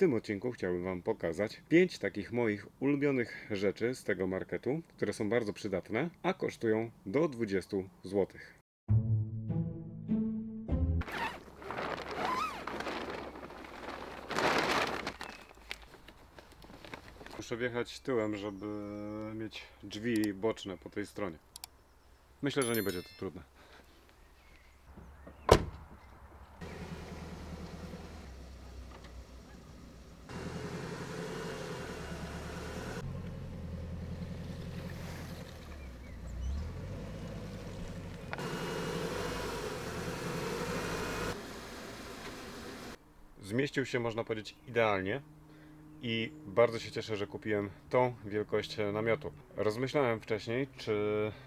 tym odcinku chciałbym Wam pokazać 5 takich moich ulubionych rzeczy z tego marketu, które są bardzo przydatne, a kosztują do 20 zł. Muszę wjechać tyłem, żeby mieć drzwi boczne po tej stronie. Myślę, że nie będzie to trudne. Zmieścił się, można powiedzieć, idealnie i bardzo się cieszę, że kupiłem tą wielkość namiotu. Rozmyślałem wcześniej, czy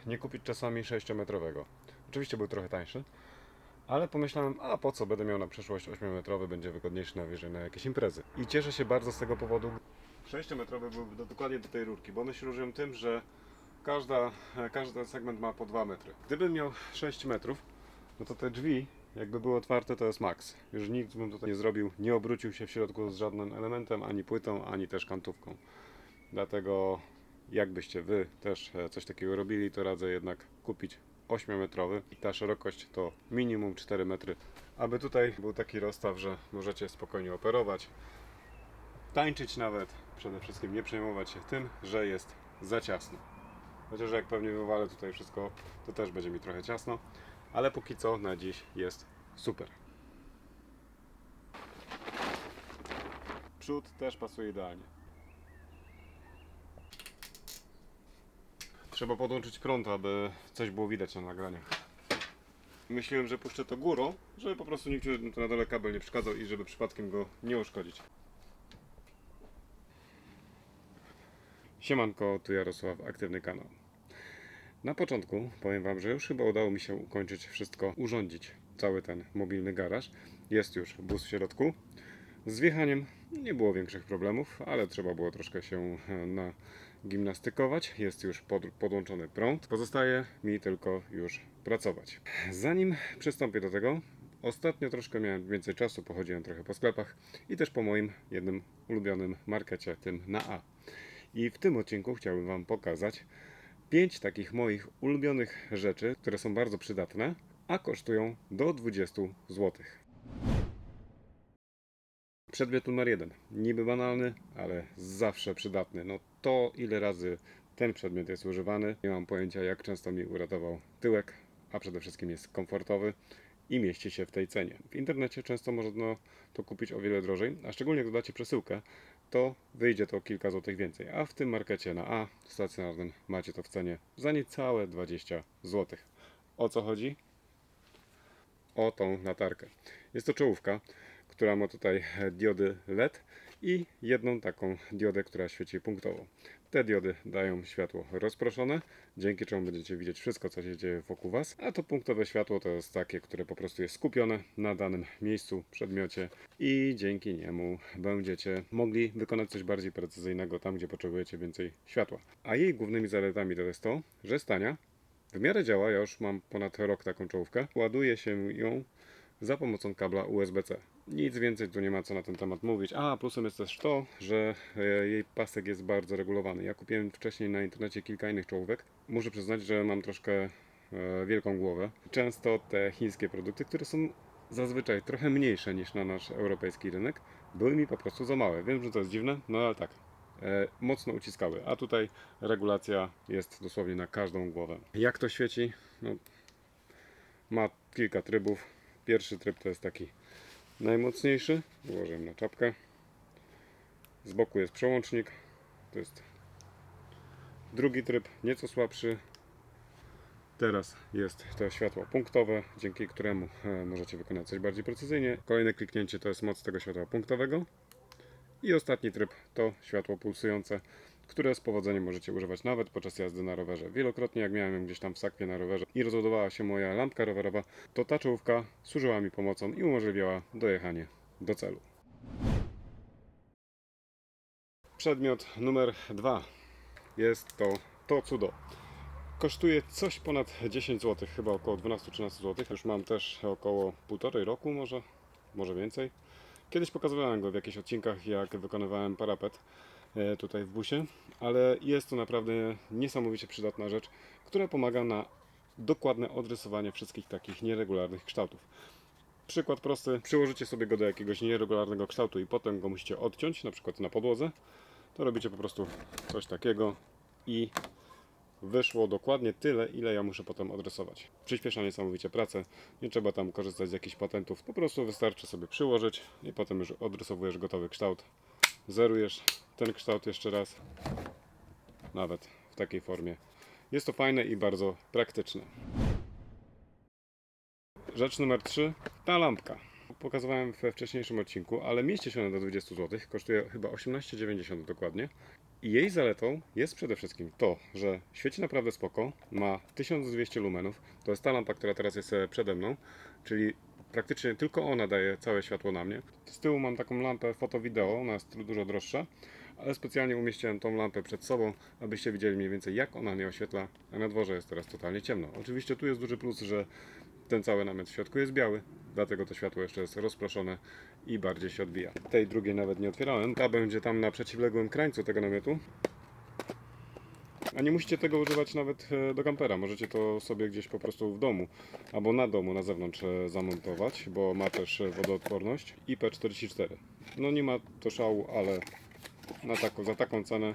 nie kupić czasami 6-metrowego. Oczywiście był trochę tańszy, ale pomyślałem, a po co, będę miał na przyszłość 8-metrowy, będzie wygodniejszy na wyżej na jakieś imprezy. I cieszę się bardzo z tego powodu. 6-metrowy byłby do, dokładnie do tej rurki, bo one się różnią tym, że każda, każdy segment ma po 2 metry. Gdybym miał 6 metrów, no to te drzwi, jakby były otwarte, to jest maks. Już nikt bym tutaj nie zrobił, nie obrócił się w środku z żadnym elementem, ani płytą, ani też kantówką. Dlatego, jakbyście wy też e, coś takiego robili, to radzę jednak kupić 8-metrowy i ta szerokość to minimum 4 metry, aby tutaj był taki rozstaw, że możecie spokojnie operować, tańczyć nawet, przede wszystkim nie przejmować się tym, że jest za ciasno. Chociaż jak pewnie wywalę tutaj wszystko, to też będzie mi trochę ciasno, ale póki co na dziś jest super. Przód też pasuje idealnie. Trzeba podłączyć prąd, aby coś było widać na nagraniach. Myślałem, że puszczę to górą, żeby po prostu nikt na dole kabel nie przeszkadzał i żeby przypadkiem go nie uszkodzić. Siemanko, tu Jarosław, aktywny kanał. Na początku powiem Wam, że już chyba udało mi się ukończyć wszystko, urządzić cały ten mobilny garaż. Jest już bus w środku. Z wjechaniem nie było większych problemów, ale trzeba było troszkę się e, nagimnastykować. Jest już pod, podłączony prąd. Pozostaje mi tylko już pracować. Zanim przystąpię do tego, ostatnio troszkę miałem więcej czasu, pochodziłem trochę po sklepach i też po moim jednym ulubionym markecie, tym na A. I w tym odcinku chciałbym Wam pokazać 5 takich moich ulubionych rzeczy, które są bardzo przydatne, a kosztują do 20 zł. Przedmiot numer jeden. Niby banalny, ale zawsze przydatny. No to ile razy ten przedmiot jest używany, nie mam pojęcia jak często mi uratował tyłek, a przede wszystkim jest komfortowy i mieści się w tej cenie. W internecie często można to kupić o wiele drożej, a szczególnie jak dodacie przesyłkę, to wyjdzie to kilka złotych więcej. A w tym markecie na A stacjonarnym macie to w cenie za niecałe 20 zł. O co chodzi? O tą latarkę. Jest to czołówka, która ma tutaj diody LED i jedną taką diodę, która świeci punktowo. Te diody dają światło rozproszone, dzięki czemu będziecie widzieć wszystko, co się dzieje wokół Was, a to punktowe światło to jest takie, które po prostu jest skupione na danym miejscu, przedmiocie i dzięki niemu będziecie mogli wykonać coś bardziej precyzyjnego tam, gdzie potrzebujecie więcej światła. A jej głównymi zaletami to jest to, że stania w miarę działa, ja już mam ponad rok taką czołówkę, ładuje się ją za pomocą kabla USB-C. Nic więcej tu nie ma co na ten temat mówić. A plusem jest też to, że e, jej pasek jest bardzo regulowany. Ja kupiłem wcześniej na internecie kilka innych czołówek. Muszę przyznać, że mam troszkę e, wielką głowę. Często te chińskie produkty, które są zazwyczaj trochę mniejsze niż na nasz europejski rynek, były mi po prostu za małe. Wiem, że to jest dziwne, no ale tak. E, mocno uciskały, a tutaj regulacja jest dosłownie na każdą głowę. Jak to świeci? No, ma kilka trybów. Pierwszy tryb to jest taki najmocniejszy. Ułożę na czapkę. Z boku jest przełącznik. To jest drugi tryb, nieco słabszy. Teraz jest to światło punktowe, dzięki któremu e, możecie wykonać coś bardziej precyzyjnie. Kolejne kliknięcie to jest moc tego światła punktowego. I ostatni tryb to światło pulsujące, które z powodzeniem możecie używać nawet podczas jazdy na rowerze. Wielokrotnie jak miałem ją gdzieś tam w sakwie na rowerze i rozładowała się moja lampka rowerowa, to ta czołówka służyła mi pomocą i umożliwiała dojechanie do celu. Przedmiot numer dwa jest to to cudo. Kosztuje coś ponad 10 zł, chyba około 12-13 zł. Już mam też około półtorej roku może, może więcej. Kiedyś pokazywałem go w jakichś odcinkach, jak wykonywałem parapet tutaj w busie, ale jest to naprawdę niesamowicie przydatna rzecz, która pomaga na dokładne odrysowanie wszystkich takich nieregularnych kształtów. Przykład prosty, przyłożycie sobie go do jakiegoś nieregularnego kształtu i potem go musicie odciąć, na przykład na podłodze, to robicie po prostu coś takiego i wyszło dokładnie tyle, ile ja muszę potem odrysować. Przyspiesza niesamowicie pracę, nie trzeba tam korzystać z jakichś patentów, po prostu wystarczy sobie przyłożyć i potem już odrysowujesz gotowy kształt. Zerujesz ten kształt jeszcze raz, nawet w takiej formie. Jest to fajne i bardzo praktyczne. Rzecz numer 3. Ta lampka. Pokazywałem we wcześniejszym odcinku, ale mieści się ona do 20 zł. Kosztuje chyba 18,90 dokładnie. I jej zaletą jest przede wszystkim to, że świeci naprawdę spoko. Ma 1200 lumenów. To jest ta lampa, która teraz jest e, przede mną, czyli praktycznie tylko ona daje całe światło na mnie. Z tyłu mam taką lampę foto-wideo, ona jest dużo droższa, ale specjalnie umieściłem tą lampę przed sobą, abyście widzieli mniej więcej jak ona mnie oświetla, a na dworze jest teraz totalnie ciemno. Oczywiście tu jest duży plus, że ten cały namiot w środku jest biały, dlatego to światło jeszcze jest rozproszone i bardziej się odbija. Tej drugiej nawet nie otwierałem. Ta będzie tam na przeciwległym krańcu tego namiotu. A nie musicie tego używać nawet e, do kampera. Możecie to sobie gdzieś po prostu w domu albo na domu, na zewnątrz e, zamontować, bo ma też e, wodoodporność IP44. No nie ma to szału, ale na taką, za taką cenę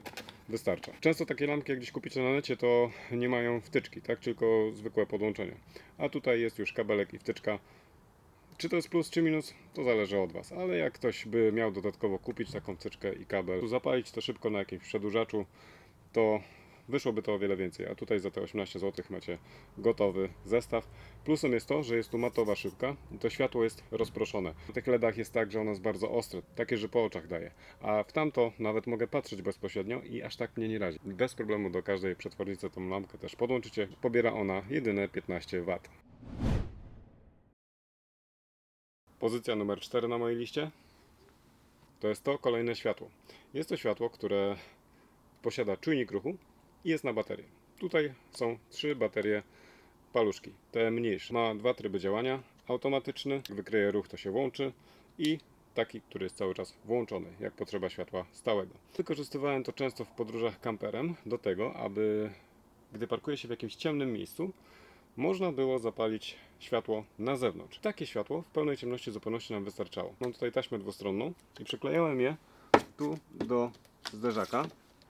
wystarcza. Często takie lampki, jak gdzieś kupicie na necie, to nie mają wtyczki, tak? Tylko zwykłe podłączenie. A tutaj jest już kabelek i wtyczka. Czy to jest plus czy minus, to zależy od Was. Ale jak ktoś by miał dodatkowo kupić taką wtyczkę i kabel, zapalić to szybko na jakimś przedłużaczu, to wyszłoby to o wiele więcej. A tutaj za te 18 zł macie gotowy zestaw. Plusem jest to, że jest tu matowa szybka i to światło jest rozproszone. Na tych LEDach jest tak, że ono jest bardzo ostre, takie, że po oczach daje. A w tamto nawet mogę patrzeć bezpośrednio i aż tak mnie nie razi. Bez problemu do każdej przetwornicy tą lampkę też podłączycie. Pobiera ona jedyne 15 W. Pozycja numer 4 na mojej liście to jest to kolejne światło. Jest to światło, które posiada czujnik ruchu i jest na baterię. Tutaj są trzy baterie paluszki. Te mniejsze. Ma dwa tryby działania. Automatyczny, wykryje ruch, to się łączy i taki, który jest cały czas włączony, jak potrzeba światła stałego. Wykorzystywałem to często w podróżach kamperem do tego, aby gdy parkuje się w jakimś ciemnym miejscu, można było zapalić światło na zewnątrz. Takie światło w pełnej ciemności zupełności nam wystarczało. Mam tutaj taśmę dwustronną i przyklejałem je tu do zderzaka.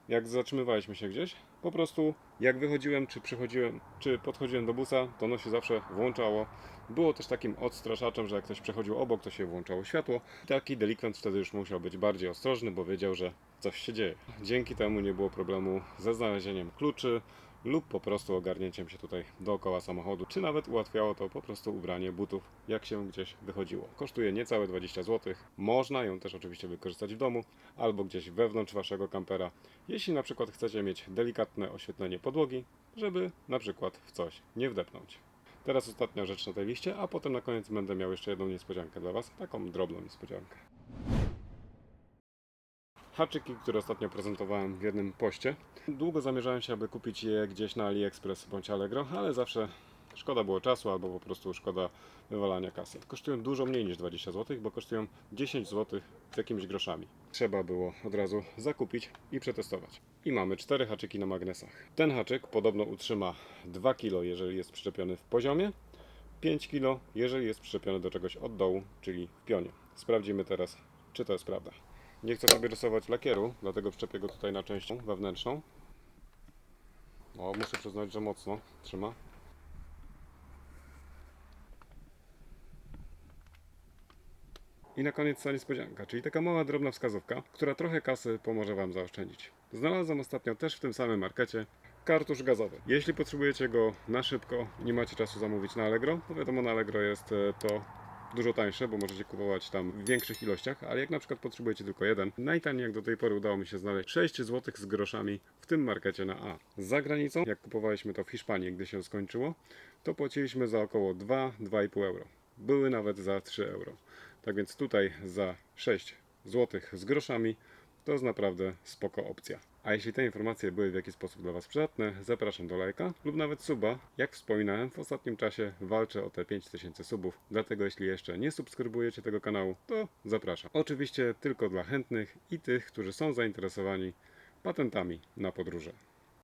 Jak zatrzymywaliśmy się gdzieś, po prostu jak wychodziłem, czy przychodziłem, czy podchodziłem do busa, to ono się zawsze włączało. Było też takim odstraszaczem, że jak ktoś przechodził obok, to się włączało światło. Taki delikwent wtedy już musiał być bardziej ostrożny, bo wiedział, że coś się dzieje. Dzięki temu nie było problemu ze znalezieniem kluczy lub po prostu ogarnięciem się tutaj dookoła samochodu, czy nawet ułatwiało to po prostu ubranie butów, jak się gdzieś wychodziło. Kosztuje niecałe 20 zł. Można ją też oczywiście wykorzystać w domu albo gdzieś wewnątrz waszego kampera, jeśli na przykład chcecie mieć delikatne oświetlenie podłogi, żeby na przykład w coś nie wdepnąć. Teraz ostatnia rzecz na tej liście, a potem na koniec będę miał jeszcze jedną niespodziankę dla Was, taką drobną niespodziankę. Haczyki, które ostatnio prezentowałem w jednym poście. Długo zamierzałem się, aby kupić je gdzieś na AliExpress bądź Allegro, ale zawsze szkoda było czasu albo po prostu szkoda wywalania kasy. Kosztują dużo mniej niż 20 zł, bo kosztują 10 zł z jakimiś groszami. Trzeba było od razu zakupić i przetestować. I mamy cztery haczyki na magnesach. Ten haczyk podobno utrzyma 2 kg, jeżeli jest przyczepiony w poziomie, 5 kg, jeżeli jest przyczepiony do czegoś od dołu, czyli w pionie. Sprawdzimy teraz, czy to jest prawda. Nie chcę sobie rysować lakieru, dlatego przyczepię go tutaj na część wewnętrzną. O, muszę przyznać, że mocno trzyma. I na koniec ta niespodzianka, czyli taka mała drobna wskazówka, która trochę kasy pomoże Wam zaoszczędzić. Znalazłem ostatnio też w tym samym markecie kartusz gazowy. Jeśli potrzebujecie go na szybko i nie macie czasu zamówić na Allegro, to wiadomo na Allegro jest e, to dużo tańsze, bo możecie kupować tam w większych ilościach, ale jak na przykład potrzebujecie tylko jeden, najtaniej jak do tej pory udało mi się znaleźć 6 zł z groszami w tym markecie na A. Za granicą, jak kupowaliśmy to w Hiszpanii, gdy się skończyło, to płaciliśmy za około 2-2,5 euro. Były nawet za 3 euro. Tak więc tutaj za 6 zł z groszami to jest naprawdę spoko opcja. A jeśli te informacje były w jakiś sposób dla Was przydatne, zapraszam do lajka lub nawet suba. Jak wspominałem, w ostatnim czasie walczę o te 5000 subów, dlatego jeśli jeszcze nie subskrybujecie tego kanału, to zapraszam. Oczywiście tylko dla chętnych i tych, którzy są zainteresowani patentami na podróże.